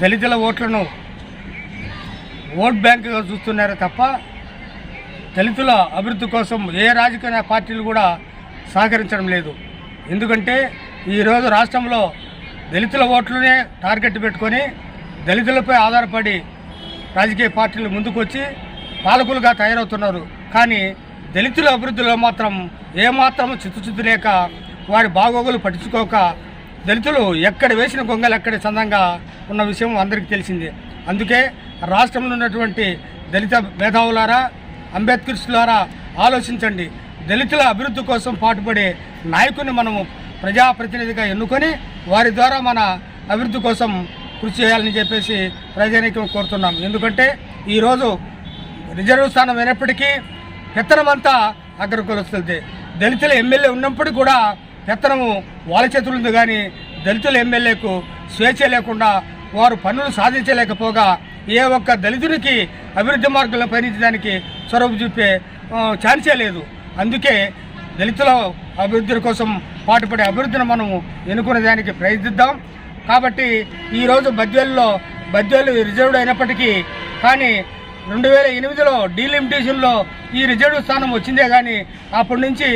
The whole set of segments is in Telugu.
దళితుల ఓట్లను ఓట్ బ్యాంకుగా చూస్తున్నారే తప్ప దళితుల అభివృద్ధి కోసం ఏ రాజకీయ పార్టీలు కూడా సహకరించడం లేదు. ఎందుకంటే ఈరోజు రాష్ట్రంలో దళితుల ఓట్లనే టార్గెట్ పెట్టుకొని దళితులపై ఆధారపడి రాజకీయ పార్టీలు ముందుకొచ్చి పాలకులుగా తయారవుతున్నారు. కానీ దళితుల అభివృద్ధిలో మాత్రం ఏమాత్రం చిత్తుచిత్తు లేక వారి బాగోగులు పట్టించుకోక దళితులు ఎక్కడ వేసిన గొంగలు ఎక్కడ చందంగా ఉన్న విషయం అందరికీ తెలిసిందే. అందుకే రాష్ట్రంలో ఉన్నటువంటి దళిత మేధావులారా అంబేద్కర్స్లారా ఆలోచించండి. దళితుల అభివృద్ధి కోసం పాటుపడే నాయకుని మనము ప్రజాప్రతినిధిగా ఎన్నుకొని వారి ద్వారా మన అభివృద్ధి కోసం కృషి చేయాలని చెప్పేసి ప్రజానీకం కోరుతున్నాం. ఎందుకంటే ఈరోజు రిజర్వ్ స్థానం అయినప్పటికీ పెత్తనమంతా అగ్రకులస్తుంది దళితుల ఎమ్మెల్యే ఉన్నప్పటికీ కూడా పెత్తనము వాళ్ళ చేతులు ఉంది కానీ దళితుల ఎమ్మెల్యేకు స్వేచ్ఛ లేకుండా వారు పనులు సాధించలేకపోగా ఏ ఒక్క దళితునికి అభివృద్ధి మార్గంలో పయనించడానికి చొరవ చూపే ఛాన్సే లేదు. అందుకే దళితుల అభివృద్ధి కోసం పాటుపడే అభివృద్ధిని మనము ఎన్నుకునే దానికి ప్రయత్నిద్దాం. కాబట్టి ఈరోజు బద్వేల్లో బద్వేలు రిజర్వ్డ్ అయినప్పటికీ కానీ రెండు వేల ఎనిమిదిలో డీలిమిటేషన్లో ఈ రిజర్వ్ స్థానం వచ్చిందే కానీ అప్పటి నుంచి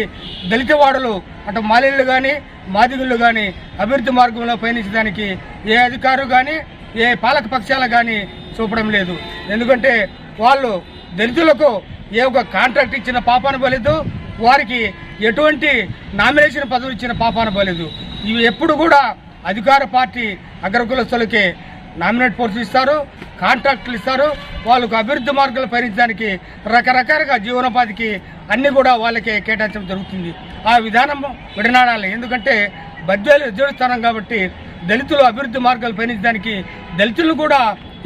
దళిత వాడలు అటు మాలిళ్ళు కానీ మాదిగుళ్ళు కానీ అభివృద్ధి మార్గంలో పయనించడానికి ఏ అధికారు కానీ ఏ పాలక పక్షాలు కానీ చూపడం లేదు. ఎందుకంటే వాళ్ళు దళితులకు ఏ ఒక కాంట్రాక్ట్ ఇచ్చిన పాపాను పోలేదు వారికి ఎటువంటి నామినేషన్ పదవి ఇచ్చిన పాపాన పోలేదు. ఇవి ఎప్పుడు కూడా అధికార పార్టీ అగ్రకులస్తులకే నామినేట్ పోస్టులు ఇస్తారు కాంట్రాక్టులు ఇస్తారు వాళ్ళకు అభివృద్ధి మార్గాలు పయనించడానికి రకరకాలుగా జీవనోపాధికి అన్ని కూడా వాళ్ళకి కేటాయించడం జరుగుతుంది. ఆ విధానం విడనాడాలి. ఎందుకంటే బద్వేలు రిజర్వ్ స్థానం కాబట్టి దళితులు అభివృద్ధి మార్గాలు పయనించడానికి దళితులు కూడా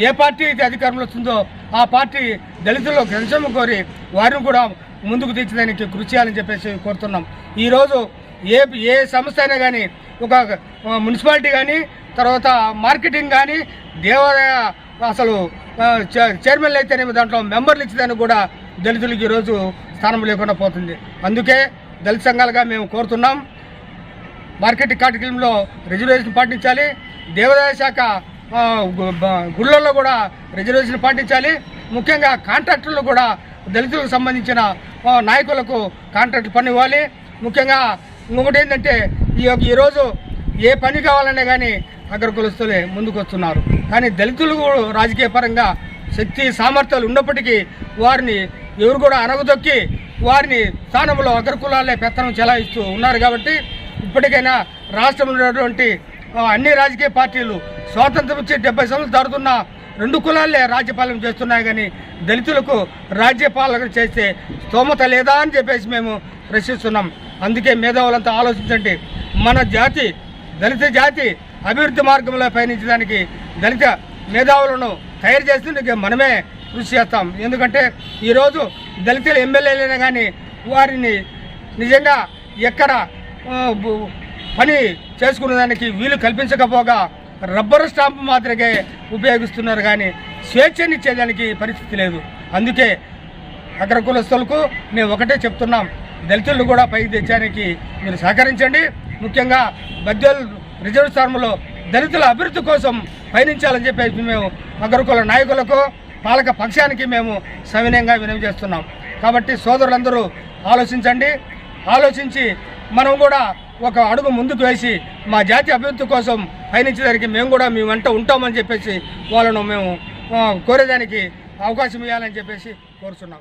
ఏ పార్టీ అయితే అధికారంలో వస్తుందో ఆ పార్టీ దళితుల్లో సంక్షేమం కోరి వారిని కూడా ముందుకు తీర్చడానికి కృషి చేయాలని చెప్పేసి కోరుతున్నాం. ఈరోజు ఏ ఏ సంస్థ అయినా కానీ ఒక మున్సిపాలిటీ కానీ తర్వాత మార్కెటింగ్ కానీ దేవాలయ అసలు చైర్మన్లు అయితేనేమి దాంట్లో మెంబర్లు ఇచ్చేదానికి కూడా దళితులకు ఈరోజు స్థానం లేకుండా పోతుంది. అందుకే దళిత సంఘాలుగా మేము కోరుతున్నాం. మార్కెట్ కార్యక్రమంలో రిజర్వేషన్ పాటించాలి. దేవాదాయ శాఖ గుళ్ళల్లో కూడా రిజర్వేషన్ పాటించాలి. ముఖ్యంగా కాంట్రాక్టర్లు కూడా దళితులకు సంబంధించిన నాయకులకు కాంట్రాక్ట్ పని ఇవ్వాలి. ముఖ్యంగా ఇంకొకటి ఏంటంటే ఈ యొక్క ఈరోజు ఏ పని కావాలనే కానీ అగ్ర కులస్తులే ముందుకు వస్తున్నారు కానీ దళితులు కూడా రాజకీయ పరంగా శక్తి సామర్థ్యాలు ఉన్నప్పటికీ వారిని ఎవరు కూడా అనగదొక్కి వారిని స్థానంలో అగ్ర కులాలే పెత్తనం చెలాయిస్తూ ఉన్నారు కాబట్టి ఇప్పటికైనా రాష్ట్రంలో ఉన్నటువంటి అన్ని రాజకీయ పార్టీలు స్వాతంత్రం వచ్చి డెబ్బై సంవత్సరాలు దాడుతున్న రెండు కులాలే రాజ్యపాలన చేస్తున్నాయి కానీ దళితులకు రాజ్యపాలన చేస్తే స్తోమత లేదా అని చెప్పేసి మేము ప్రశ్నిస్తున్నాం. అందుకే మేధావులంతా ఆలోచించండి. మన జాతి దళిత జాతి అభివృద్ధి మార్గంలో పయనించడానికి దళిత మేధావులను తయారు చేస్తుంటే మనమే కృషి చేస్తాం. ఎందుకంటే ఈరోజు దళితుల ఎమ్మెల్యేలైనా కానీ వారిని నిజంగా ఎక్కడ పని చేసుకునేదానికి వీలు కల్పించకపోగా రబ్బరు స్టాంపు మాత్రమే ఉపయోగిస్తున్నారు కానీ స్వేచ్ఛనిచ్చేదానికి పరిస్థితి లేదు. అందుకే అగ్రకులస్తులకు మేము ఒకటే చెప్తున్నాం. దళితులను కూడా పైకి తెచ్చడానికి మీరు సహకరించండి. ముఖ్యంగా బద్వేల్ రిజర్వ్ స్థానంలో దళితుల అభివృద్ధి కోసం పయనించాలని చెప్పేసి మేము అగ్రకుల నాయకులకు పాలక పక్షానికి మేము సవినయంగా వినవి చేస్తున్నాం. కాబట్టి సోదరులందరూ ఆలోచించండి. ఆలోచించి మనం కూడా ఒక అడుగు ముందుకు వేసి మా జాతి అభివృద్ధి కోసం పయనించడానికి మేము కూడా మీ వెంట ఉంటామని చెప్పేసి వాళ్ళను మేము కోరేదానికి అవకాశం ఇవ్వాలని చెప్పేసి కోరుతున్నాం